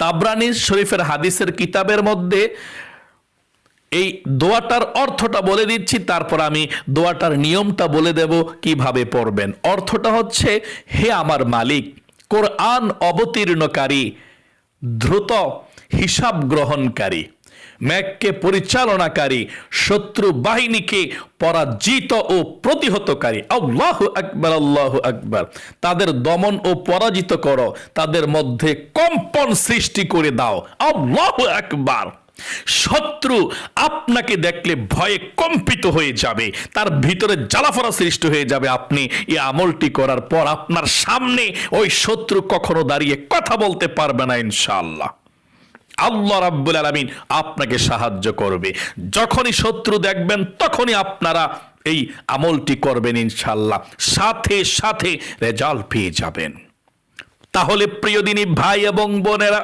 তাবরানি শরীফের হাদিসের কিতাবের মধ্যে এই দোয়াটার অর্থটা বলে দিচ্ছি, তারপর আমি দোয়াটার নিয়মটা বলে দেব, কীভাবে পড়বেন। অর্থটা হচ্ছে, হে আমার মালিক, কোরআন অবতীর্ণকারী, দ্রুত হিসাব গ্রহণকারী। ম্যাককে পরিচালনাকারী শত্রু বাহিনীকে পরাজিত ও প্রতিহতকারী। আল্লাহ আকবার, আল্লাহ আকবর। তাদের দমন ও পরাজিত করো। তাদের মধ্যে কম্পন সৃষ্টি করে দাও। আল্লাহ আকবার। শত্রু আপনাকে দেখলে ভয়ে কম্পিত হয়ে যাবে। তার ভিতরে জ্বালাফড়া সৃষ্টি হয়ে যাবে। আপনি এই আমলটি করার পর আপনার সামনে ওই শত্রু কখনো দাঁড়িয়ে কথা বলতে পারবে না, ইনশাআল্লাহ। আল্লাহ রাব্বুল আলমিন আপনাকে সাহায্য করবে। যখনই শত্রু দেখবেন, তখনই আপনারা এই আমলটি করবেন ইনশাল্লাহ সাথে সাথে রেজাল্ট পেয়ে যাবেন। তাহলে প্রিয় দিনী ভাই এবং বোনেরা